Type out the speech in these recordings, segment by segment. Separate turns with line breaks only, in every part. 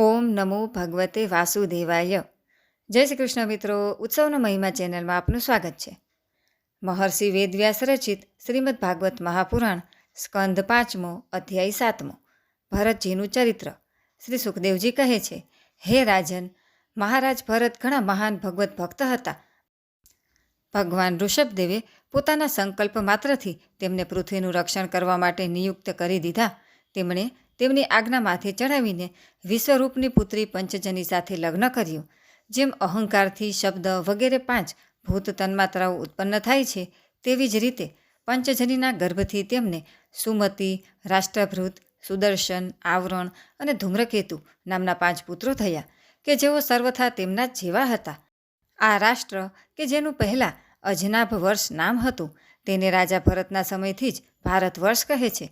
ઓમ નમો ભગવતે વાસુદેવાય. જય શ્રી કૃષ્ણ મિત્રો, ઉત્સવનો મહિમા ચેનલમાં આપનું સ્વાગત છે. મહર્ષિ વેદવ્યાસ રચિત શ્રીમદ ભાગવત મહાપુરાણ, સ્કંદ પાંચમો, અધ્યાય સાતમો, ભરતજીનું ચરિત્ર. શ્રી સુખદેવજી કહે છે, હે રાજન, મહારાજ ભરત ઘણા મહાન ભગવત ભક્ત હતા. ભગવાન ઋષભદેવે પોતાના સંકલ્પ માત્રથી તેમને પૃથ્વીનું રક્ષણ કરવા માટે નિયુક્ત કરી દીધા. તેમણે તેમની આજ્ઞા માથે ચડાવીને વિશ્વરૂપની પુત્રી પંચજની સાથે લગ્ન કર્યું, જેમ અહંકારથી શબ્દ વગેરે પાંચ ભૂત તન્માત્રાઓ ઉત્પન્ન થાય છે, તેવી જ રીતે પંચજનીના ગર્ભથી તેમને સુમતિ, રાષ્ટ્રભૃત, સુદર્શન, આવરણ અને ધૂમ્રકેતુ નામના પાંચ પુત્રો થયા, કે જેઓ સર્વથા તેમના જેવા હતા. આ રાષ્ટ્ર, કે જેનું પહેલાં અજનાભ વર્ષ નામ હતું, તેને રાજા ભરતના સમયથી જ ભારત વર્ષ કહે છે.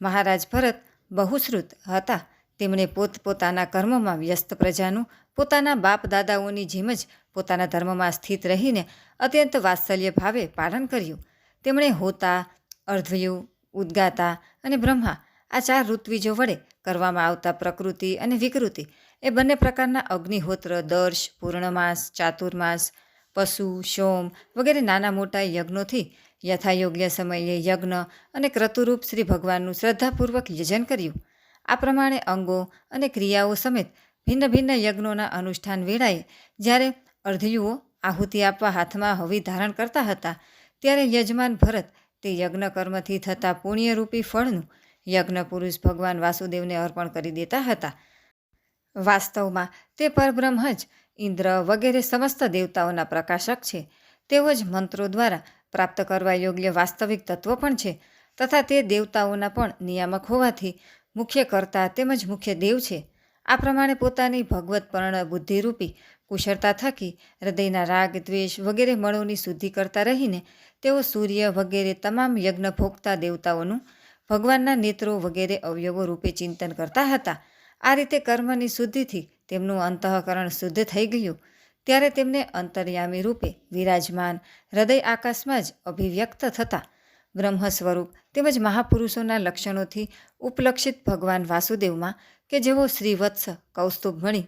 મહારાજ ભરત બહુશ્રુત હતા. તેમણે પોતપોતાના કર્મમાં વ્યસ્ત પ્રજાનું, પોતાના બાપ દાદાઓની જેમ જ પોતાના ધર્મમાં સ્થિત રહીને અત્યંત વાત્સલ્ય ભાવે પાલન કર્યું. તેમણે હોતા અર્ધ્વયુ ઉદ્ગાતા અને બ્રહ્મા આ ચાર ઋત્વિજો વડે કરવામાં આવતા પ્રકૃતિ અને વિકૃતિ એ બંને પ્રકારના અગ્નિહોત્ર, દર્શ, પૂર્ણમાસ, ચાતુર્માસ, પશુ, સોમ વગેરે નાના મોટા યજ્ઞોથી યથાયોગ્ય સમયે યજ્ઞ અને ક્રતુરૂપ શ્રી ભગવાનનું શ્રદ્ધાપૂર્વક યજન કર્યું. આ પ્રમાણે અંગો અને ક્રિયાઓ સમેત ભિન્ન ભિન્ન યજ્ઞોના અનુષ્ઠાન વેળાએ જ્યારે અર્ધયુઓ આહુતિ આપવા હાથમાં હવી ધારણ કરતા હતા, ત્યારે યજમાન ભરત તે યજ્ઞ કર્મથી થતા પુણ્યરૂપી ફળનું યજ્ઞ પુરુષ ભગવાન વાસુદેવને અર્પણ કરી દેતા હતા. વાસ્તવમાં તે પરબ્રહ્મ જ ઇન્દ્ર વગેરે સમસ્ત દેવતાઓના પ્રકાશક છે. તેઓ જ મંત્રો દ્વારા પ્રાપ્ત કરવા યોગ્ય વાસ્તવિક તત્વ પણ છે, તથા તે દેવતાઓના પણ નિયામક હોવાથી મુખ્ય કર્તા તેમજ મુખ્ય દેવ છે. આ પ્રમાણે પોતાની ભગવતપર્ણ બુદ્ધિરૂપી, કુશળતા થકી, હૃદયના રાગ, દ્વેષ વગેરે મળોની શુદ્ધિ કરતા રહીને તેઓ સૂર્ય વગેરે તમામ યજ્ઞ ભોગતા દેવતાઓનું ભગવાનના નેત્રો વગેરે અવયવો રૂપે ચિંતન કરતા હતા. આ રીતે કર્મની શુદ્ધિથી તેમનું અંતઃકરણ શુદ્ધ થઈ ગયું. ત્યારે તેમને અંતર્યામી રૂપે વિરાજમાન, હૃદય આકાશમાં જ અભિવ્યક્ત થતા. બ્રહ્મ સ્વરૂપ તેમજ મહાપુરુષોના લક્ષણોથી ઉપલક્ષિત ભગવાન વાસુદેવમાં કે જેઓ શ્રીવત્સ, કૌસ્તુભમણી,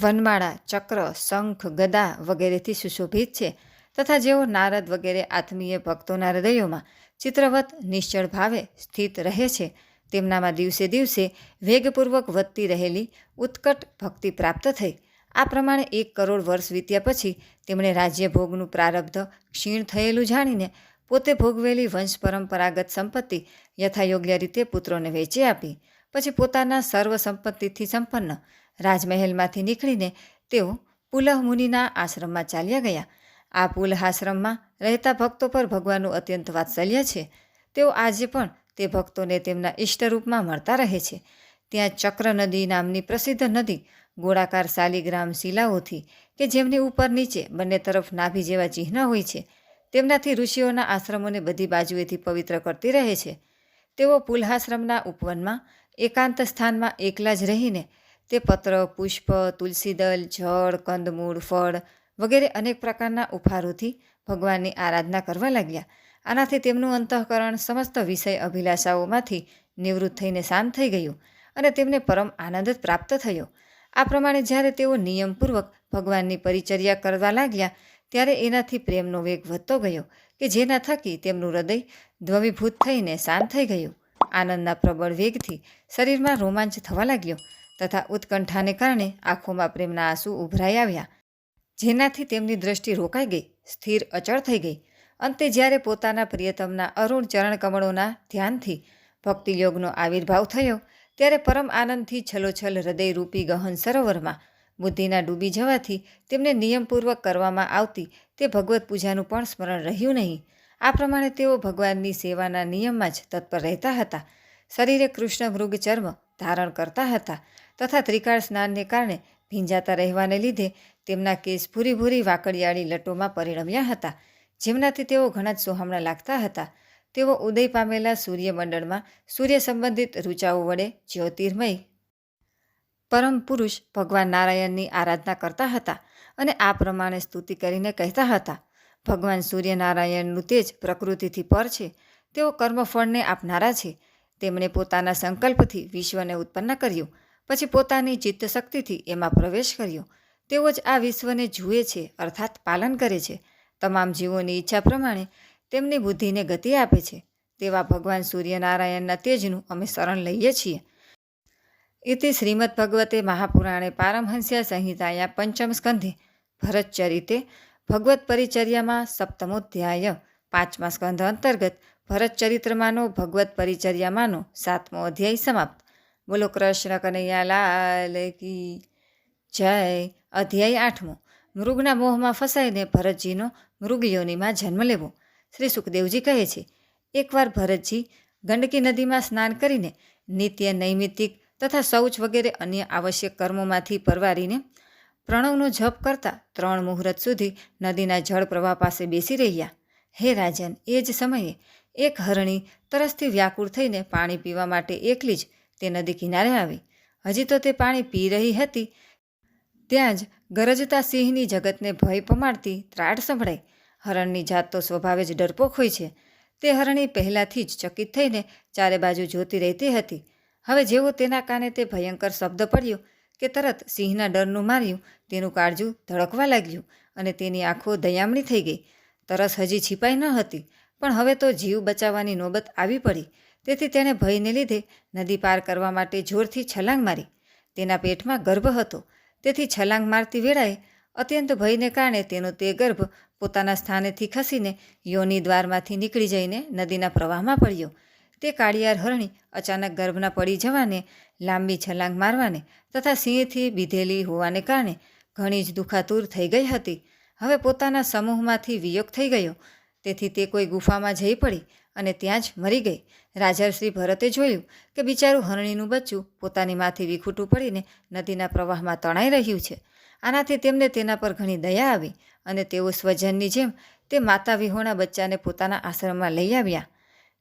વનમાળા, ચક્ર, શંખ, ગદા વગેરેથી સુશોભિત છે તથા જેઓ નારદ વગેરે આત્મીય ભક્તોના હૃદયોમાં ચિત્રવત, નિશ્ચળ ભાવે સ્થિત રહે છે, તેમનામાં દિવસે દિવસે વેગપૂર્વક વધતી રહેલી ઉત્કટ ભક્તિ પ્રાપ્ત થઈ. આ પ્રમાણે એક કરોડ વર્ષ વીત્યા પછી તેમણે રાજ્ય ભોગનું પ્રારબ્ધ ક્ષીણ થયેલું જાણીને પોતે ભોગવેલી વંશ પરંપરાગત સંપત્તિ યથાયોગ્ય રીતે પુત્રોને વેચી આપી. પછી પોતાના સર્વ સંપત્તિથી સંપન્ન રાજમહેલમાંથી નીકળીને તેઓ પુલહ મુનિના આશ્રમમાં ચાલ્યા ગયા. આ પુલહ આશ્રમમાં રહેતા ભક્તો પર ભગવાનનું અત્યંત વાત્સલ્ય છે. તેઓ આજે પણ તે ભક્તોને તેમના ઈષ્ટરૂપમાં મળતા રહે છે. ત્યાં ચક્ર નદી નામની પ્રસિદ્ધ નદી ગોળાકાર શાલિગ્રામ શિલાઓથી કે જેમની ઉપર નીચે બંને તરફ નાભી જેવા ચિહ્ન હોય છે. તેમનાથી ઋષિઓના આશ્રમોને બધી બાજુએથી પવિત્ર કરતી રહે છે. તેઓ પુલ્હાશ્રમના ઉપવનમાં એકાંત સ્થાનમાં એકલા જ રહીને તે પત્ર, પુષ્પ તુલસીદલ જળ, કંદમૂળ, ફળ વગેરે અનેક પ્રકારના ઉપહારોથી ભગવાનની આરાધના કરવા લાગ્યા. આનાથી તેમનું અંતઃકરણ સમસ્ત વિષય અભિલાષાઓમાંથી નિવૃત્ત થઈને શાંત થઈ ગયું અને તેમને પરમ આનંદ જ પ્રાપ્ત થયો. આ પ્રમાણે જ્યારે તેઓ નિયમપૂર્વક ભગવાનની પરિચર્યા કરવા લાગ્યા, ત્યારે એનાથી પ્રેમનો વેગ વધતો ગયો કે જેના થકી તેમનું હૃદય દ્રવીભૂત થઈને શાંત થઈ ગયું. આનંદના પ્રબળ વેગથી શરીરમાં રોમાંચ થવા લાગ્યો તથા ઉત્કંઠાને કારણે આંખોમાં પ્રેમના આંસુ ઉભરાઈ આવ્યા, જેનાથી તેમની દ્રષ્ટિ રોકાઈ ગઈ, સ્થિર અચળ થઈ ગઈ. અંતે જ્યારે પોતાના પ્રિયતમના અરુણ ચરણકમળોના ધ્યાનથી ભક્તિયોગનો આવિર્ભાવ થયો ત્યારે પરમ આનંદથી છલોછલ હૃદયરૂપી ગહન સરોવરમાં બુદ્ધિના ડૂબી જવાથી તેમને નિયમપૂર્વક કરવામાં આવતી તે ભગવત પૂજાનું પણ સ્મરણ રહ્યું નહીં. આ પ્રમાણે તેઓ ભગવાનની સેવાના નિયમમાં જ તત્પર રહેતા હતા. શરીરે કૃષ્ણ મૃગ ચર્મ ધારણ કરતા હતા તથા ત્રિકાળ સ્નાનને કારણે ભીંજાતા રહેવાને લીધે તેમના કેસ ભૂરી ભૂરી વાકડિયાળી લટોમાં પરિણમ્યા હતા. જેમનાથી તેઓ ઘણા જ સોહામણા લાગતા હતા. તેઓ ઉદય પામેલા સૂર્યમંડળમાં સૂર્ય સંબંધિત ઋચાઓ વડે જ્યોતિર્મય પરમ પુરુષ ભગવાન નારાયણની આરાધના કરતા હતા અને આ પ્રમાણે સ્તુતિ કરીને કહેતા હતા, ભગવાન સૂર્યનારાયણનું તેજ પ્રકૃતિથી પર છે. તેઓ કર્મફળને આપનારા છે. તેમણે પોતાના સંકલ્પથી વિશ્વને ઉત્પન્ન કર્યું. પછી પોતાની ચિત્ત શક્તિથી એમાં પ્રવેશ કર્યો. તેઓ જ આ વિશ્વને જુએ છે, અર્થાત પાલન કરે છે. તમામ જીવોની ઈચ્છા પ્રમાણે તેમની બુદ્ધિને ગતિ આપે છે. તેવા ભગવાન સૂર્યનારાયણના તેજનું અમે શરણ લઈએ છીએ. ઇતિ શ્રીમદ ભગવતે મહાપુરાણે પારમહંસ્યા સંહિતાયા પંચમ સ્કંધે ભરતચરિતે ભગવત પરિચર્યામાં સપ્તમોધ્યાય પાંચમા સ્કંધ અંતર્ગત ભરતચરિત્રમાંનો ભગવત પરિચર્યામાંનો સાતમો અધ્યાય સમાપ્ત. બોલો કૃષ્ણ કનૈયા લાલ કી જય. અધ્યાય આઠમો. મૃગના મોહમાં ફસાઈને ભરતજીનો મૃગયોનીમાં જન્મ લેવો. શ્રી સુખદેવજી કહે છે, એકવાર ભરતજી ગંડકી નદીમાં સ્નાન કરીને નિત્ય નૈમિતિક તથા શૌચ વગેરે અન્ય આવશ્યક કર્મોમાંથી પરવારીને પ્રણવનો જપ કરતા ત્રણ મુહૂર્ત સુધી નદીના જળ પ્રવાહ પાસે બેસી રહ્યા. હે રાજન, એ જ સમયે એક હરણી તરસથી વ્યાકુળ થઈને પાણી પીવા માટે એકલી જ તે નદી કિનારે આવી. હજી તો તે પાણી પી રહી હતી, ત્યાં જ ગરજતા સિંહની જગતને ભય પમાડતી ત્રાડ સંભળાઈ. હરણની જાત તો સ્વભાવે જ ડરપોક હોય છે. તે હરણી પહેલાંથી જ ચકિત થઈને ચારે બાજુ જોતી રહેતી હતી. હવે જેવો તેના કાને તે ભયંકર શબ્દ પડ્યો કે તરત સિંહના ડરનું માર્યું, તેનું કાળજું ધડકવા લાગ્યું અને તેની આંખો દયામણી થઈ ગઈ. તરસ હજી છીપાઈ ન હતી, પણ હવે તો જીવ બચાવવાની નોબત આવી પડી. તેથી તેણે ભયને લીધે નદી પાર કરવા માટે જોરથી છલાંગ મારી. તેના પેટમાં ગર્ભ હતો. તેથી છલાંગ મારતી વેળાએ અત્યંત ભયને કારણે તેનો તે ગર્ભ પોતાના સ્થાનેથી ખસીને યોની દ્વારમાંથી નીકળી જઈને નદીના પ્રવાહમાં પડ્યો. તે કાળિયાર હરણી અચાનક ગર્ભના પડી જવાને, લાંબી છલાંગ મારવાને તથા સિંહથી બીધેલી હોવાને કારણે ઘણી જ દુખાતુર થઈ ગઈ હતી. હવે પોતાના સમૂહમાંથી વિયોગ થઈ ગયો. તેથી તે કોઈ ગુફામાં જઈ પડી અને ત્યાં જ મરી ગઈ. રાજાશ્રી ભરતે જોયું કે બિચારું હરણીનું બચ્ચું પોતાની માથી વિખૂટું પડીને નદીના પ્રવાહમાં તણાઈ રહ્યું છે. આનાથી તેમને તેના પર ઘણી દયા આવી અને તેઓ સ્વજનની જેમ તે માતા વિહોણા બચ્ચાને પોતાના આશ્રમમાં લઈ આવ્યા.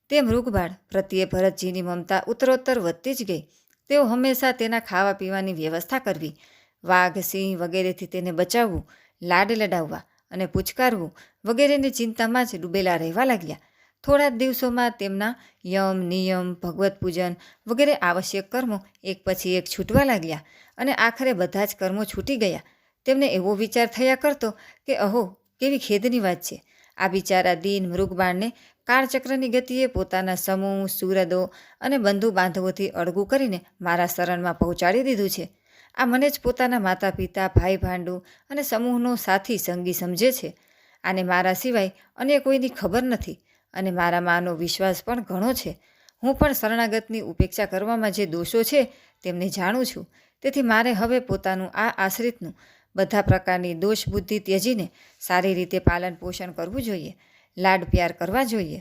તે મૃગબાળ પ્રત્યે ભરતજીની મમતા ઉત્તરોત્તર વધતી જ ગઈ. તેઓ હંમેશા તેના ખાવા પીવાની વ્યવસ્થા કરવી, વાઘ, સિંહ વગેરેથી તેને બચાવવું, લાડ લડાવવા અને પૂચકારવું વગેરેની ચિંતામાં જ ડૂબેલા રહેવા લાગ્યા. થોડા દિવસોમાં તેમના યમ, નિયમ, ભગવત પૂજન વગેરે આવશ્યક કર્મો એક પછી એક છૂટવા લાગ્યા અને આખરે બધા જ કર્મો છૂટી ગયા. તેમને એવો વિચાર થયા કરતો કે, અહો, કેવી ખેદની વાત છે. આ બિચારા દિન મૃગબાણને કાળચક્રની ગતિએ પોતાના સમૂહ, સુરદો અને બંધુ બાંધવોથી અળગું કરીને મારા શરણમાં પહોંચાડી દીધું છે. આ મને જ પોતાના માતા પિતા ભાઈ ભાંડુ અને સમૂહનો સાથી સંગી સમજે છે. આને મારા સિવાય અન્ય કોઈની ખબર નથી અને મારા માનો વિશ્વાસ પણ ઘણો છે. હું પણ શરણાગતની ઉપેક્ષા કરવામાં જે દોષો છે, તેમને જાણું છું. તેથી મારે હવે પોતાનું આ આશ્રિતનું બધા પ્રકારની દોષ બુદ્ધિ ત્યજીને સારી રીતે પાલન પોષણ કરવું જોઈએ, લાડ પ્યાર કરવા જોઈએ,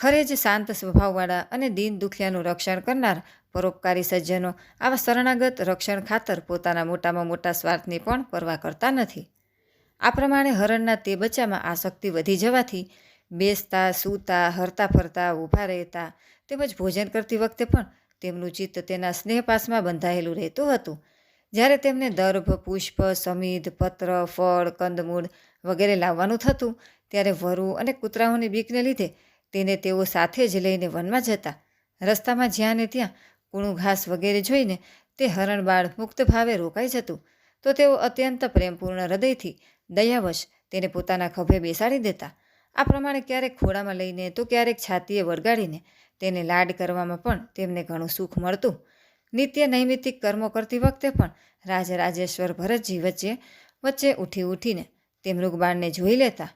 ખરે જ શાંત સ્વભાવવાળા અને દીન દુખિયાનું રક્ષણ કરનાર પરોપકારી સજ્જનો આવા શરણાગત રક્ષણ ખાતર પોતાના મોટામાં મોટા સ્વાર્થની પણ પરવા કરતા નથી. આ પ્રમાણે હરણના તે બચ્ચામાં આસક્તિ વધી જવાથી બેસતા, સૂતા, હરતા ફરતા, ઊભા રહેતા તેમજ ભોજન કરતી વખતે પણ તેમનું ચિત્ત તેના સ્નેહપાસમાં બંધાયેલું રહેતું હતું. જ્યારે તેમને દર્ભ, પુષ્પ, સમિધ, પત્ર, ફળ, કંદમૂળ વગેરે લાવવાનું થતું, ત્યારે વરુ અને કૂતરાઓની બીકને લીધે તેને તેઓ સાથે જ લઈને વનમાં જતા. રસ્તામાં જ્યાં ને ત્યાં કૂણું ઘાસ વગેરે જોઈને તે હરણબાળ મુક્ત ભાવે રોકાઈ જતું. તો તેઓ અત્યંત પ્રેમપૂર્ણ હૃદયથી દયાવશ તેને પોતાના ખભે બેસાડી દેતા. આ પ્રમાણે ક્યારેક ખોળામાં લઈને તો ક્યારેક છાતીએ વળગાડીને તેને લાડ કરવામાં પણ તેમને ઘણું સુખ મળતું. નિત્ય નૈમિતિક કર્મો કરતી વખતે પણ રાજરાજેશ્વર ભરતજી વચ્ચે વચ્ચે ઉઠી ઉઠીને તે મૃગબાળને જોઈ લેતા.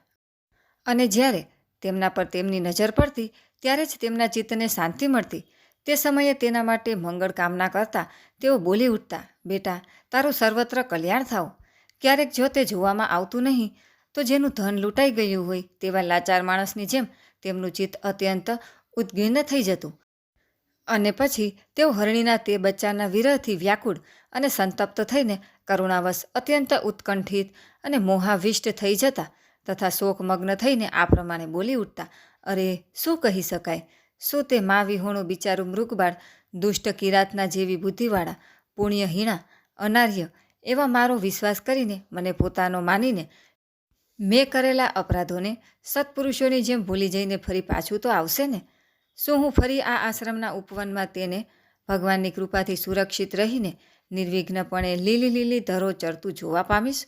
અને જ્યારે તેમના પર તેમની નજર પડતી, ત્યારે જ તેમના ચિત્તને શાંતિ મળતી. તે સમયે તેના માટે મંગળ કામના કરતા તેઓ બોલી ઉઠતા, બેટા, તારું સર્વત્ર કલ્યાણ થાવ. ક્યારેક જો તે જોવામાં આવતું નહીં, તો જેનું ધન લૂંટાઈ ગયું હોય તેવા લાચાર માણસની જેમ તેમનું ચિત્ત અત્યંત ઉદ્ગીર્ણ થઈ જતું. અને પછી તેઓ હરણીના તે બચ્ચાના વિરહથી વ્યાકુળ અને સંતપ્ત થઈને કરુણાવશ અત્યંત ઉત્કંઠિત અને મોહાવિષ્ટ થઈ જતા તથા શોકમગ્ન થઈને આ પ્રમાણે બોલી ઉઠતા, અરે, શું કહી શકાય? શું તે મા વિહોણું બિચારું મૃગબાળ, દુષ્ટ કિરાતના જેવી બુદ્ધિવાળા પુણ્યહીણા અનાર્ય, એવા મારો વિશ્વાસ કરીને મને પોતાનો માનીને મેં કરેલા અપરાધોને સત્પુરુષોની જેમ ભૂલી જઈને ફરી પાછું તો આવશે ને? શું હું ફરી આ આશ્રમના ઉપવનમાં તેને ભગવાનની કૃપાથી સુરક્ષિત રહીને નિર્વિઘ્નપણે લીલી લીલી ધરો ચરતું જોવા પામીશ?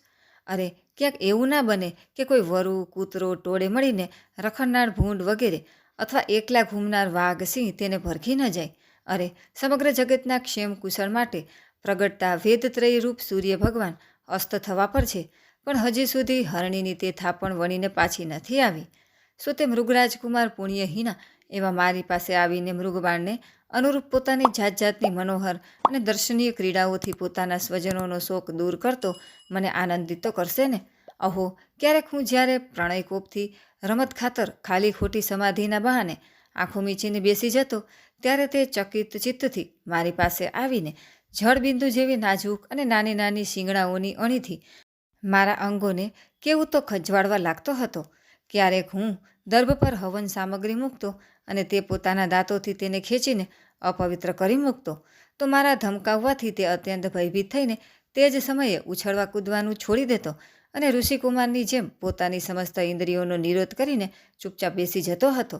અરે, ક્યાંક એવું ના બને કે કોઈ વરુ, કૂતરો, ટોળે મળીને રખડનાર ભૂંડ વગેરે અથવા એકલા ઘૂમનાર વાઘ, સિંહ તેને ભરખી ન જાય. અરે, સમગ્ર જગતના ક્ષેમ કુશળ માટે પ્રગટતા વેદત્રય રૂપ સૂર્ય ભગવાન અસ્ત થવા પર છે, પણ હજી સુધી હરણીની તે થાપણ વણીને પાછી નથી આવી. શું તે મૃગરાજકુમાર પુણ્યહીના એવા મારી પાસે આવીને મૃગબાણને અનુરૂપ પોતાની જાત જાતની મનોહર અને દર્શનીય ક્રીડાઓથી પોતાના સ્વજનોનો શોક દૂર કરતો મને આનંદિત તો કરશે ને? અહો, ક્યારેક હું જ્યારે પ્રણયકોપથી રમત ખાતર ખાલી ખોટી સમાધિના બહાને આંખો મીચીને બેસી જતો, ત્યારે તે ચકિત ચિત્તથી મારી પાસે આવીને જળબિંદુ જેવી નાજુક અને નાની નાની શીંગડાઓની અણીથી મારા અંગોને કેવું તો ખજવાડવા લાગતો હતો. ક્યારેક હું દર્ભ પર હવન સામગ્રી મૂકતો અને તે પોતાના દાંતોથી તેને ખેંચીને અપવિત્ર કરી મૂકતો. તો મારા ધમકાવવાથી તે અત્યંત ભયભીત થઈને તે જ સમયે ઉછળવા કૂદવાનું છોડી દેતો અને ઋષિકુમારની જેમ પોતાની સમસ્ત ઇન્દ્રિયોનો નિરોધ કરીને ચૂપચાપ બેસી જતો હતો.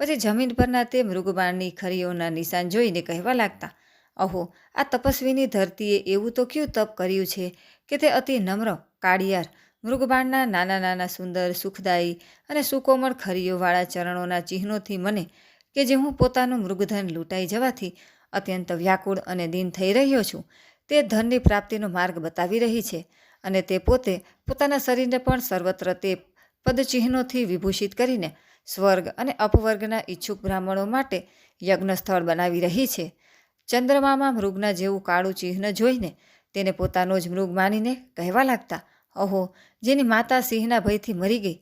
પછી જમીન પરના તે મૃગબાણની ખરીઓના નિશાન જોઈને કહેવા લાગતા, અહો, આ તપસ્વીની ધરતીએ એવું તો ક્યું તપ કર્યું છે કે તે અતિ નમ્ર, કાળિયાર મૃગબાણના નાના નાના સુંદર, સુખદાયી અને સુકોમળ ખરીઓવાળા ચરણોના ચિહ્નોથી મને કે જે હું પોતાનું મૃગધન લૂંટાઈ જવાથી અત્યંત વ્યાકુળ અને દીન થઈ રહ્યો છું, તે ધનની પ્રાપ્તિનો માર્ગ બતાવી રહી છે અને તે પોતે પોતાના શરીરને પણ સર્વત્ર તે પદચિહ્નોથી વિભૂષિત કરીને સ્વર્ગ અને અપવર્ગના ઈચ્છુક બ્રાહ્મણો માટે યજ્ઞ સ્થળ બનાવી રહી છે. ચંદ્રમામાં મૃગના જેવું કાળું ચિહ્ન જોઈને તેને પોતાનો જ મૃગ માનીને કહેવા લાગતા અહો, જેની માતા સિંહના ભયથી મરી ગઈ.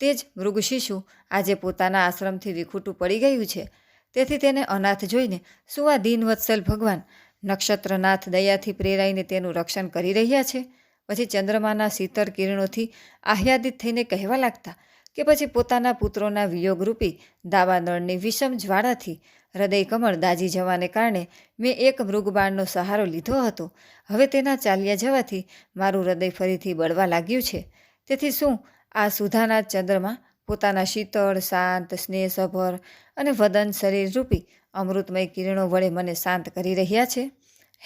તે જ મૃગ શિશુ આજે પોતાના આશ્રમથી વિખૂટું પડી ગયું છે. તેથી તેને અનાથ જોઈને શું આ દીનવત્સલ ભગવાન નક્ષત્રનાથ દયાથી પ્રેરાઈને તેનું રક્ષણ કરી રહ્યા છે. પછી ચંદ્રમાના શીતળ કિરણોથી આહ્યાદિત થઈને કહેવા લાગતા કે પછી પોતાના પુત્રોના વિયોગરૂપી દાવાનળની વિષમ જ્વાળાથી હૃદય કમળ દાજી જવાને કારણે મેં એક મૃગબાણનો સહારો લીધો હતો. હવે તેના ચાલ્યા જવાથી મારું હૃદય ફરીથી બળવા લાગ્યું છે. તેથી શું આ સુધાના ચંદ્રમાં પોતાના શીતળ, શાંત, સ્નેહસભર અને વદન શરીરરૂપી અમૃતમય કિરણો વડે મને શાંત કરી રહ્યા છે?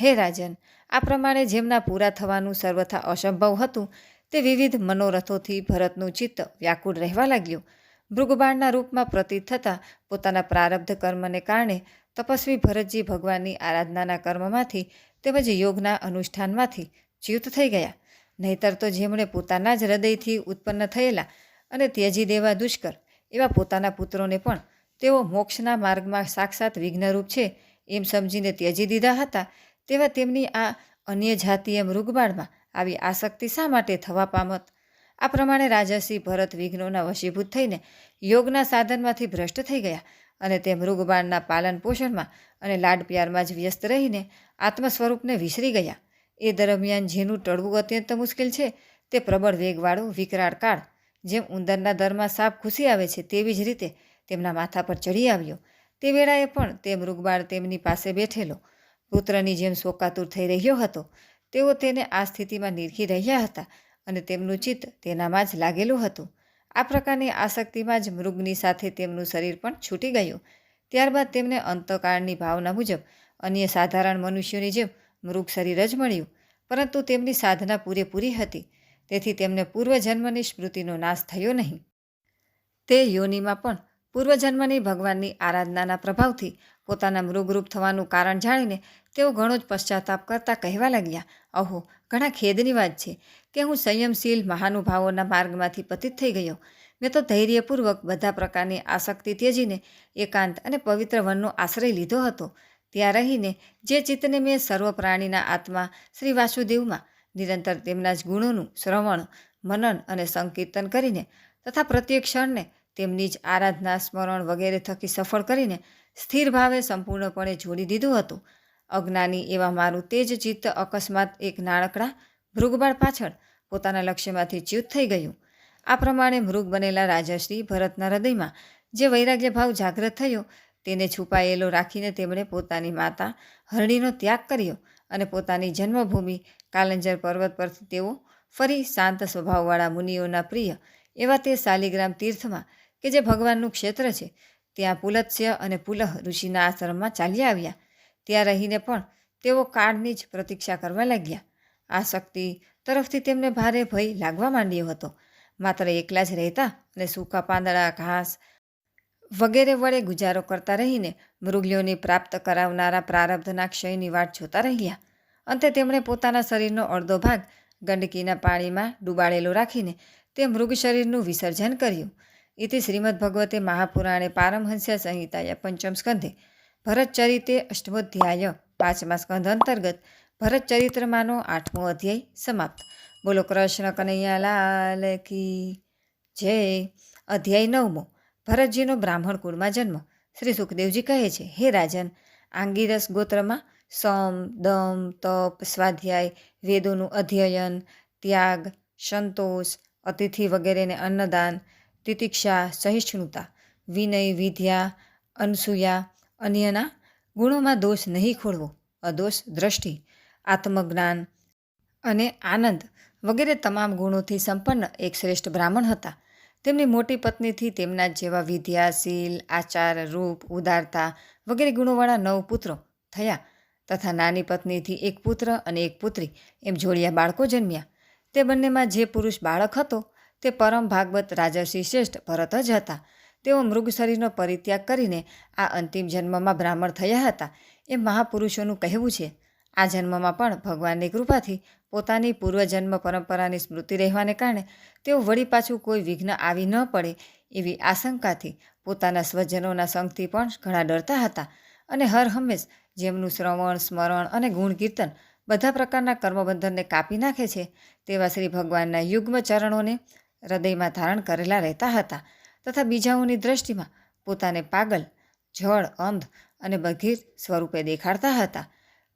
હે રાજન, આ પ્રમાણે જેમના પૂરા થવાનું સર્વથા અસંભવ હતું, તે વિવિધ મનોરથોથી ભરતનું ચિત્ત વ્યાકુળ રહેવા લાગ્યું. મૃગબાણના રૂપમાં પ્રતીત થતાં પોતાના પ્રારબ્ધ કર્મને કારણે તપસ્વી ભરતજી ભગવાનની આરાધનાના કર્મમાંથી તેમજ યોગના અનુષ્ઠાનમાંથી ચ્યુત થઈ ગયા. નહીતર તો જેમણે પોતાના જ હૃદયથી ઉત્પન્ન થયેલા અને ત્યજી દેવા દુષ્કર એવા પોતાના પુત્રોને પણ તેઓ મોક્ષના માર્ગમાં સાક્ષાત વિઘ્નરૂપ છે એમ સમજીને ત્યજી દીધા હતા તેવા તેમની આ અન્ય જાતીય મૃગબાળમાં આવી આસક્તિ શા માટે થવા પામત? આ પ્રમાણે રાજાસિંહ ભરત વિઘ્નોના વશીભૂત થઈને યોગના સાધનમાંથી ભ્રષ્ટ થઈ ગયા અને તે મૃગબાણના પાલન પોષણમાં અને લાડ પ્યારમાં જ વ્યસ્ત રહીને આત્મ સ્વરૂપને વિસરી ગયા. એ દરમિયાન જેનું ટળવું અત્યંત મુશ્કેલ છે. તે પ્રબળ વેગવાળો, વિકરાળ કાળ, જેમ ઉંદરના દરમાં સાપ ઘૂસી આવે છે તેવી જ રીતે તેમના માથા પર ચડી આવ્યો. તે વેળાએ પણ તે મૃગબાળ તેમની પાસે બેઠેલો. પુત્રની જેમ શોકાતુર થઈ રહ્યો હતો. તેઓ તેને આ સ્થિતિમાં નિરખી રહ્યા હતા અને તેમનું ચિત્ત તેનામાં જ લાગેલું હતું. આ પ્રકારની આસક્તિમાં જ મૃગની સાથે તેમનું શરીર પણ છૂટી ગયું. ત્યારબાદ તેમને અંતકાળની ભાવના મુજબ અન્ય સાધારણ મનુષ્યોની જેમ મૃગ શરીર જ મળ્યું. પરંતુ તેમની સાધના પૂરેપૂરી હતી. તેથી તેમને પૂર્વજન્મની સ્મૃતિનો નાશ થયો નહીં. તે યોનિમાં પણ પૂર્વજન્મની ભગવાનની આરાધનાના પ્રભાવથી પોતાના મૃગરૂપ થવાનું કારણ જાણીને તેઓ ઘણો જ પશ્ચાતાપ કરતા કહેવા લાગ્યા, અહો, ઘણા ખેદની વાત છે કે હું સંયમશીલ મહાનુભાવોના માર્ગમાંથી પતિત થઈ ગયો. મેં તો ધૈર્યપૂર્વક બધા પ્રકારની આસક્તિ ત્યજીને એકાંત અને પવિત્ર વનનો આશ્રય લીધો હતો. ત્યાં રહીને જે ચિત્તને મેં સર્વ પ્રાણીના આત્મા શ્રી વાસુદેવમાં, નિરંતર તેમના જ ગુણોનું શ્રવણ, મનન અને સંકીર્તન કરીને તથા પ્રત્યેક ક્ષણને તેમની જ આરાધના, સ્મરણ વગેરે થકી સફળ કરીને સ્થિર ભાવે સંપૂર્ણપણે જોડી દીધું હતું. અજ્ઞાની એવા મારું તેજ ચિત્ત અકસ્માત એક નાનકડા મૃગબાળ પાછળ પોતાના લક્ષ્યમાંથી ચ્યુત થઈ ગયું. આ પ્રમાણે મૃગ બનેલા રાજશ્રી ભરતના હૃદયમાં જે વૈરાગ્ય ભાવ જાગ્રત થયો, તેને છુપાયેલો રાખીને તેમણે પોતાની માતા હરણીનો ત્યાગ કર્યો અને પોતાની જન્મભૂમિ કાલંજર પર્વત પરથી તેઓ ફરી શાંત સ્વભાવવાળા મુનિઓના પ્રિય એવા તે શાલિગ્રામ તીર્થમાં કે જે ભગવાનનું ક્ષેત્ર છે ત્યાં પુલત્સ્ય અને પુલહ ઋષિના આશ્રમમાં ચાલી આવ્યા. ત્યાં રહીને પણ તેઓ કાળની જ પ્રતીક્ષા કરવા લાગ્યા. આ શક્તિ તરફથી તેમને ભારે ભય લાગવા માંડ્યો હતો. માત્ર એકલા જ રહેતા અને સૂકા પાંદડા, ઘાસ વગેરે વડે ગુજારો કરતા રહીને મૃગલીઓની પ્રાપ્ત કરાવનારા પ્રારબ્ધના ક્ષયની વાટ જોતા રહ્યા. અંતે તેમણે પોતાના શરીરનો અડધો ભાગ ગંડકીના પાણીમાં ડૂબાડેલો રાખીને તે મૃગ શરીરનું વિસર્જન કર્યું. ઇતિ શ્રીમદ ભગવતે મહાપુરાણે પારમહંસ્ય સંહિતાયા પંચમ સ્કંધે ભરતચરિતે અષ્ટમોધ્યાય પાંચમા સ્કંધ અંતર્ગત ભરતચરિત્રમાંનો આઠમો અધ્યાય સમાપ્ત બોલો કૃષ્ણ કનૈયા લાલ કી જય અધ્યાય નવમો ભરતજીનો બ્રાહ્મણ કુળમાં જન્મ। શ્રી સુખદેવજી કહે છે, હે રાજન, આંગીરસ ગોત્રમાં સમ, દમ, તપ, સ્વાધ્યાય, વેદોનું અધ્યયન, ત્યાગ, સંતોષ, અતિથિ વગેરેને અન્નદાન તિતિક્ષા, સહિષ્ણુતા, વિનય, વિદ્યા, અનસૂયા, અન્યના ગુણોમાં દોષ નહીં ખોળવો અદોષ દ્રષ્ટિ, આત્મજ્ઞાન અને આનંદ વગેરે તમામ ગુણોથી સંપન્ન એક શ્રેષ્ઠ બ્રાહ્મણ હતા. તેમની મોટી પત્નીથી તેમના જેવા વિદ્યાશીલ, આચાર રૂપ, ઉદારતા વગેરે ગુણોવાળા નવ પુત્રો થયા તથા નાની પત્નીથી એક પુત્ર અને એક પુત્રી એમ જોડિયા બાળકો જન્મ્યા. તે બંનેમાં જે પુરુષ બાળક હતો તે પરમ ભાગવત રાજર્ષિ શ્રેષ્ઠ ભરત જ હતા. તેઓ મૃગ શરીરનો પરિત્યાગ કરીને આ અંતિમ જન્મમાં બ્રાહ્મણ થયા હતા. એ મહાપુરુષોનું કહેવું છે, આ જન્મમાં પણ ભગવાનની કૃપાથી પોતાની પૂર્વજન્મ પરંપરાની સ્મૃતિ રહેવાને કારણે તેઓ વળી પાછું કોઈ વિઘ્ન આવી ન પડે એવી આશંકાથી પોતાના સ્વજનોના સંગથી પણ ઘણા ડરતા હતા અને હર હંમેશ જેમનું શ્રવણ, સ્મરણ અને ગુણ કીર્તન બધા પ્રકારના કર્મબંધનને કાપી નાખે છે, તેવા શ્રી ભગવાનના યુગ્મ ચરણોને હૃદયમાં ધારણ કરેલા રહેતા હતા તથા બીજાઓની દ્રષ્ટિમાં પોતાને પાગલ, જળ, અંધ અને બધિર સ્વરૂપે દેખાડતા હતા.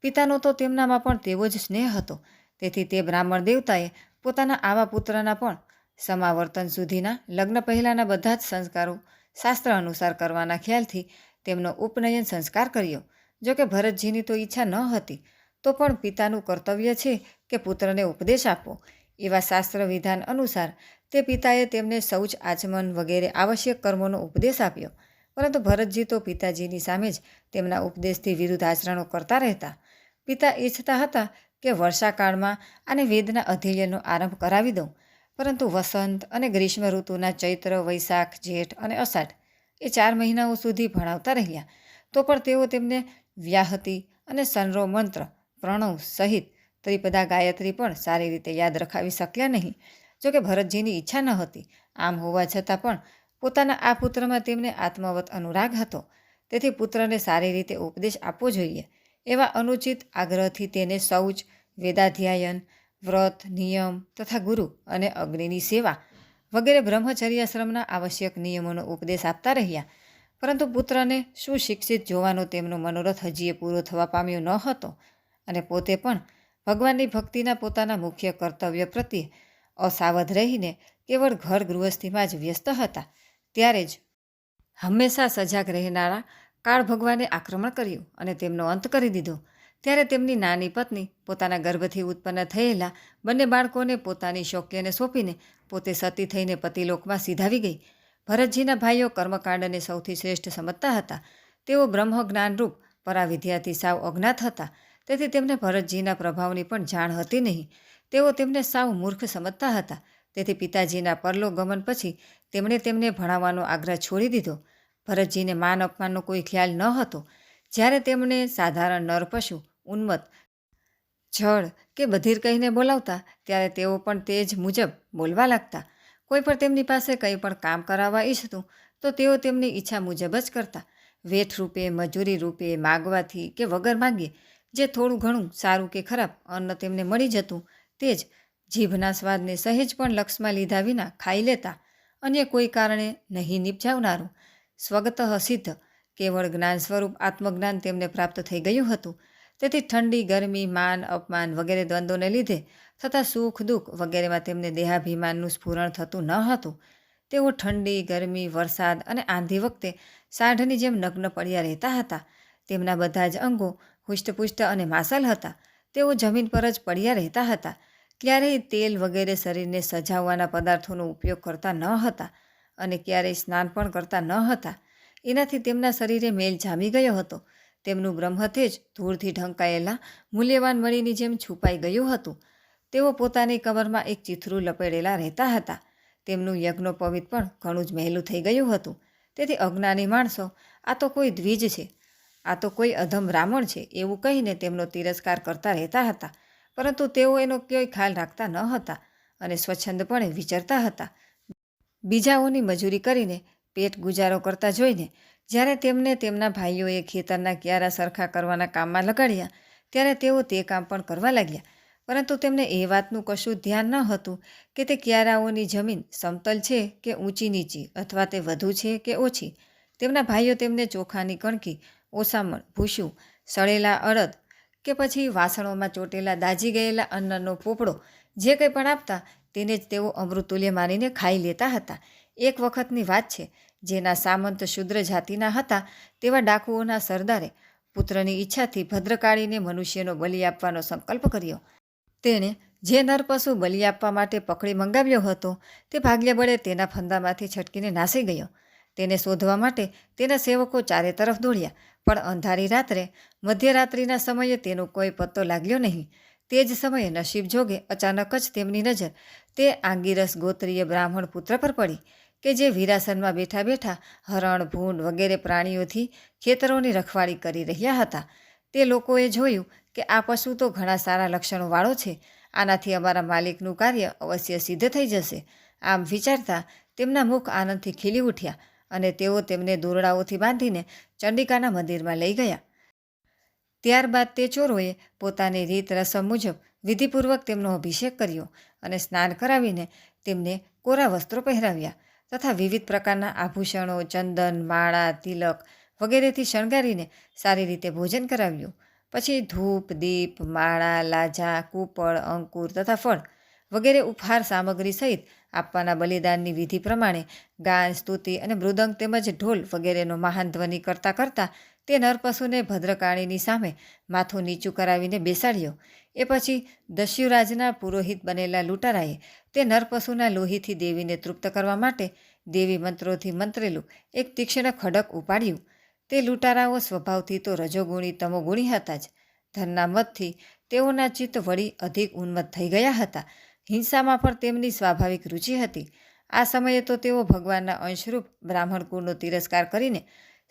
પિતાનો તો તેમનામાં પણ તેવો જ સ્નેહ હતો. તેથી તે બ્રાહ્મણ દેવતાએ પોતાના આવા પુત્રના પણ સમાવર્તન સુધીના લગ્ન પહેલાંના બધા જ સંસ્કારો શાસ્ત્ર અનુસાર કરવાના ખ્યાલથી તેમનો ઉપનયન સંસ્કાર કર્યો. જોકે ભરતજીની તો ઈચ્છા ન હતી, તો પણ પિતાનું કર્તવ્ય છે કે પુત્રને ઉપદેશ આપવો. એવા શાસ્ત્ર વિધાન અનુસાર તે પિતાએ તેમને શૌચ, આચમન વગેરે આવશ્યક કર્મોનો ઉપદેશ આપ્યો. પરંતુ ભરતજી તો પિતાજીની સામે જ તેમના ઉપદેશથી વિરુદ્ધ આચરણો કરતા રહેતા. પિતા ઈચ્છતા હતા કે વર્ષાકાળમાં આને વેદના અધ્યયનનો આરંભ કરાવી દઉં. પરંતુ વસંત અને ગ્રીષ્મ ઋતુના ચૈત્ર, વૈશાખ, જેઠ અને અષાઢ એ ચાર મહિનાઓ સુધી ભણાવતા રહ્યા. તો પણ તેઓ તેમને વ્યાહતી અને સનરો મંત્ર, પ્રણવ સહિત ત્રિપદા ગાયત્રી પણ સારી રીતે યાદ રખાવી શક્યા નહીં. જોકે ભરતજીની ઈચ્છા ન હતી. આમ હોવા છતાં પણ પોતાના આ પુત્રમાં તેમને આત્મવત અનુરાગ હતો. તેથી પુત્રને સારી રીતે ઉપદેશ આપવો જોઈએ. એવા અનુચિત આગ્રહથી તેને શૌચ, વેદાધ્યાયન, વ્રત, નિયમ તથા ગુરુ અને અગ્નિની સેવા વગેરે બ્રહ્મચર્યાશ્રમના આવશ્યક નિયમોનો ઉપદેશ આપતા રહ્યા. પરંતુ પુત્રને સુશિક્ષિત જોવાનો તેમનો મનોરથ હજીએ પૂરો થવા પામ્યો ન હતો અને પોતે પણ ભગવાનની ભક્તિના પોતાના મુખ્ય કર્તવ્ય પ્રત્યે અસાવધ રહીને કેવળ ઘર ગૃહસ્થીમાં જ વ્યસ્ત હતા. ત્યારે જ હંમેશા સજાગ રહેનારા કાળ ભગવાને આક્રમણ કર્યું અને તેમનો અંત કરી દીધો. ત્યારે તેમની નાની પત્ની પોતાના ગર્ભથી ઉત્પન્ન થયેલા બંને બાળકોને પોતાની શોક્યને સોંપીને પોતે સતી થઈને પતિલોકમાં સીધાવી ગઈ. ભરતજીના ભાઈઓ કર્મકાંડને સૌથી શ્રેષ્ઠ સમજતા હતા. તેઓ બ્રહ્મ જ્ઞાનરૂપ પરાવિદ્યાથી સાવ અજ્ઞાત હતા. તેથી તેમને ભરતજીના પ્રભાવની પણ જાણ હતી નહીં. તેઓ તેમને સાવ મૂર્ખ સમજતા હતા. તેથી પિતાજીના પરલોગમન પછી તેમણે તેમને ભણાવવાનો આગ્રહ છોડી દીધો. ભરતજીને માન અપમાનનો કોઈ ખ્યાલ ન હતો. જ્યારે તેમણે સાધારણ નર પશુ, ઉન્મત્ત, જળ કે બધીર કહીને બોલાવતા, ત્યારે તેઓ પણ તે જ મુજબ બોલવા લાગતા. કોઈ પણ તેમની પાસે કંઈ પણ કામ કરાવવા ઈચ્છતું, તો તેઓ તેમની ઈચ્છા મુજબ જ કરતા. વેઠ રૂપે, મજૂરી રૂપે, માગવાથી કે વગર માગીએ જે થોડું ઘણું સારું કે ખરાબ અન્ન તેમને મળી જતું, તે જ જીભના સ્વાદને સહેજ પણ લક્ષમાં લીધા વિના ખાઈ લેતા, અન્ય કોઈ કારણે નહીં નિપજાવનારું. સ્વગત સિદ્ધ, કેવળ જ્ઞાન સ્વરૂપ આત્મજ્ઞાન તેમને પ્રાપ્ત થઈ ગયું હતું. તેથી ઠંડી, ગરમી, માન, અપમાન વગેરે દ્વંદ્વોને લીધે થતા સુખ, દુઃખ વગેરેમાં તેમને દેહાભિમાનનું સ્ફુરણ થતું ન હતું. તેઓ ઠંડી, ગરમી, વરસાદ અને આંધી વખતે સાંઢની જેમ નગ્ન પડ્યા રહેતા હતા. તેમના બધા જ અંગો હુષ્ટપુષ્ટ અને માસલ હતા. તેઓ જમીન પર જ પડ્યા રહેતા હતા. ક્યારેય તેલ વગેરે શરીરને સજાવવાના પદાર્થોનો ઉપયોગ કરતા ન હતા અને ક્યારેય સ્નાન પણ કરતા ન હતા. એનાથી તેમના શરીરે મેલ જામી ગયો હતો. તેમનું બ્રહ્મતે જ ધૂળથી ઢંકાયેલા, મૂલ્યવાન મણીની જેમ છુપાઈ ગયું હતું. તેઓ પોતાની કમરમાં એક ચિથરું લપેડેલા રહેતા હતા. તેમનું યજ્ઞોપવિત પણ ઘણું જ મહેલું થઈ ગયું હતું. તેથી અજ્ઞાની માણસો, આ તો કોઈ દ્વિજ છે. આ તો કોઈ અધમ બ્રાહ્મણ છે, એવું કહીને તેમનો તિરસ્કાર કરતા રહેતા હતા. પરંતુ તેઓ એનો કોઈ ખ્યાલ રાખતા ન હતા અને સ્વચ્છંદપણે વિચરતા હતા. બીજાઓની મજૂરી કરીને પેટ ગુજારો કરતા જોઈને, જ્યારે તેમને તેમના ભાઈઓએ ખેતરના ક્યારા સરખા કરવાના કામમાં લગાડ્યા, ત્યારે તેઓ તે કામ પણ કરવા લાગ્યા. પરંતુ તેમને એ વાતનું કશું ધ્યાન ન હતું કે તે ક્યારાઓની જમીન સમતલ છે કે ઊંચી નીચી અથવા તે વધુ છે કે ઓછી. તેમના ભાઈઓ તેમને ચોખાની કણકી ઓસામણ ભૂસ્યું, સળેલા અડદ કે પછી વાસણોમાં ચોટેલા દાજી ગયેલા અન્નનો પોપડો જે કંઈ પણ આપતા તેને જ તેઓ અમૃતુલ્ય માનીને ખાઈ લેતા હતા. એક વખતની વાત છે, જેના સામંત શુદ્ર જાતિના હતા તેવા ડાકુઓના સરદારે પુત્રની ઈચ્છાથી ભદ્રકાળીને મનુષ્યનો બલિ આપવાનો સંકલ્પ કર્યો. તેણે જે નરપશુ બલિ આપવા માટે પકડી મંગાવ્યો હતો તે ભાગ્ય બળે તેના ફંદામાંથી છટકીને નાસી ગયો. તેને શોધવા માટે તેના સેવકો ચારે તરફ દોડ્યા. પણ અંધારી રાત્રે, મધ્યરાત્રિના સમયે તેનો કોઈ પત્તો લાગ્યો નહીં. તે જ સમયે નસીબ જોગે અચાનક જ તેમની નજર તે આંગીરસ ગોત્રીય બ્રાહ્મણ પુત્ર પર પડી, કે જે વિરાસનમાં બેઠા બેઠા હરણ, ભૂંડ વગેરે પ્રાણીઓથી ખેતરોની રખવાળી કરી રહ્યા હતા. તે લોકોએ જોયું કે આ પશુ તો ઘણા સારા લક્ષણોવાળો છે. આનાથી અમારા માલિકનું કાર્ય અવશ્ય સિદ્ધ થઈ જશે. આમ વિચારતા તેમના મુખ આનંદથી ખીલી ઉઠ્યા. અને તેઓ તેમને દોરડાઓથી બાંધીને ચંડિકાના મંદિરમાં લઈ ગયા. ત્યારબાદ તે ચોરોએ પોતાની રીત રસમ મુજબ વિધિપૂર્વક તેમનો અભિષેક કર્યો અને સ્નાન કરાવીને તેમને કોરા વસ્ત્રો પહેરાવ્યા તથા વિવિધ પ્રકારના આભૂષણો, ચંદન, માળા, તિલક વગેરેથી શણગારીને સારી રીતે ભોજન કરાવ્યું. પછી ધૂપ, દીપ, માળા, લાજા, કૂપળ, અંકુર તથા ફળ વગેરે ઉપહાર સામગ્રી સહિત આપવાના બલિદાનની વિધિ પ્રમાણે ગાન, સ્તુતિ અને મૃદંગ તેમજ ઢોલ વગેરેનો મહાન ધ્વનિ કરતાં કરતાં તે નરપશુને ભદ્રકાળીની સામે માથું નીચું કરાવીને બેસાડ્યો. એ પછી દસ્યુરાજના પુરોહિત બનેલા લૂંટારાએ તે નરપશુના લોહીથી દેવીને તૃપ્ત કરવા માટે દેવી મંત્રોથી મંત્રેલું એક તીક્ષ્ણ ખડક ઉપાડ્યું. તે લૂંટારાઓ સ્વભાવથી તો રજોગુણી તમોગુણી હતા જ. ધનના મતથી તેઓના ચિત્ત વળી અધિક ઉન્મત્ત થઈ ગયા હતા. હિંસામાં પણ તેમની સ્વાભાવિક રુચિ હતી. આ સમયે તો તેઓ ભગવાનના અંશરૂપ બ્રાહ્મણ કુળનો તિરસ્કાર કરીને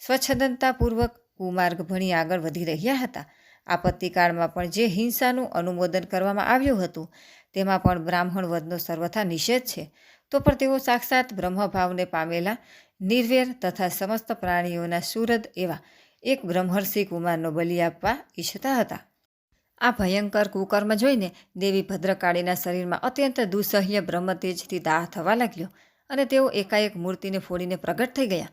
સ્વચ્છંદતાપૂર્વક કુમાર્ગ ભણી આગળ વધી રહ્યા હતા. આપત્તિકાળમાં પણ જે હિંસાનું અનુમોદન કરવામાં આવ્યું હતું, તેમાં પણ બ્રાહ્મણ વધનો સર્વથા નિષેધ છે. તો પણ તેઓ સાક્ષાત બ્રહ્મભાવને પામેલા, નિર્વેર તથા સમસ્ત પ્રાણીઓના સુરદ એવા એક બ્રહ્મર્ષિ કુમારનો બલિ આપવા ઈચ્છતા હતા. આ ભયંકર કુકર્મ જોઈને દેવી ભદ્રકાળીના શરીરમાં અત્યંત દુસહ્ય બ્રહ્મતેજથી દાહ થવા લાગ્યો અને તેઓ એકાએક મૂર્તિને ફોડીને પ્રગટ થઈ ગયા.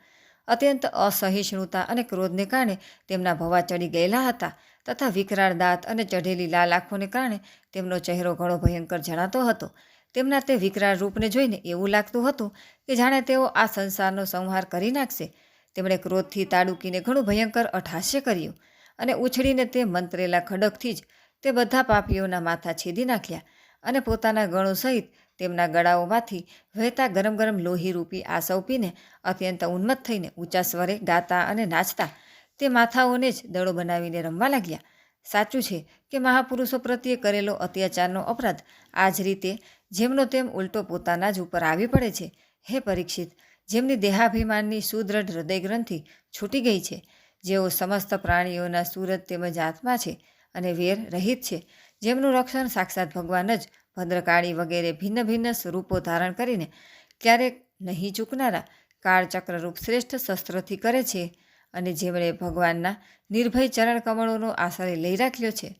અત્યંત અસહિષ્ણુતા અને ક્રોધને કારણે તેમના ભવા ચડી ગયેલા હતા તથા વિકરાળ દાંત અને ચઢેલી લાલ આંખોને કારણે તેમનો ચહેરો ઘણો ભયંકર જણાતો હતો. તેમના તે વિકરાળ રૂપને જોઈને એવું લાગતું હતું કે જાણે તેઓ આ સંસારનો સંહાર કરી નાખશે. તેમણે ક્રોધથી તાડુકીને ઘણું ભયંકર અઠાશ્ય કર્યું. અને ઉછળીને તે મંત્રેલા ખડકથી જ તે બધા પાપીઓના માથા છેદી નાખ્યા અને પોતાના ગણો સહિત તેમના ગળાઓમાંથી વહેતા ગરમ ગરમ લોહી રૂપી આ સૌપીને અત્યંત ઉન્મત્ત થઈને ઊંચા સ્વરે ગાતા અને નાચતા તે માથાઓને જ દડો બનાવીને રમવા લાગ્યા. સાચું છે કે મહાપુરુષો પ્રત્યે કરેલો અત્યાચારનો અપરાધ આ જ રીતે જેમનો તેમ ઉલટો પોતાના જ ઉપર આવી પડે છે. હે પરીક્ષિત, જેમની દેહાભિમાનની સુદૃઢ હૃદયગ્રંથિ છૂટી ગઈ છે જેઓ સમસ્ત પ્રાણીઓના સુરત તેમજ આત્મા છે અને વેર રહિત છે. જેમનું રક્ષણ સાક્ષાત ભગવાન જ ભદ્રકાળી વગેરે ભિન્ન ભિન્ન સ્વરૂપો ધારણ કરીને ક્યારેક નહીં ચૂકનારા કાળચક્રરૂપ શ્રેષ્ઠ શસ્ત્રોથી કરે છે અને જેમણે ભગવાનના નિર્ભય ચરણ કમળોનો આશરે લઈ રાખ્યો છે,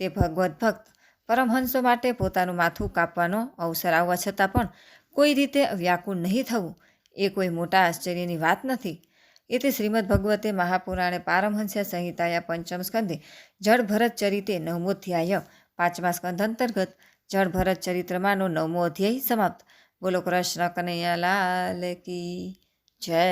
તે ભગવત ભક્ત પરમહંસો માટે પોતાનું માથું કાપવાનો અવસર આવવા છતાં પણ કોઈ રીતે વ્યાકુળ નહીં થવું, એ કોઈ મોટા આશ્ચર્યની વાત નથી. એથી શ્રીમદ ભગવતે મહાપુરાણે પારમહંસ્ય સંહિતાયા પંચમ સ્કંદે જળ ભરત ચરિતે નવમો અધ્યાય પાંચમા સ્કંદ અંતર્ગત જળ ભરત ચરિત્રમાંનો નવમો અધ્યાય સમાપ્ત. બોલો કૃષ્ણ કનૈયા લાલ કી જય.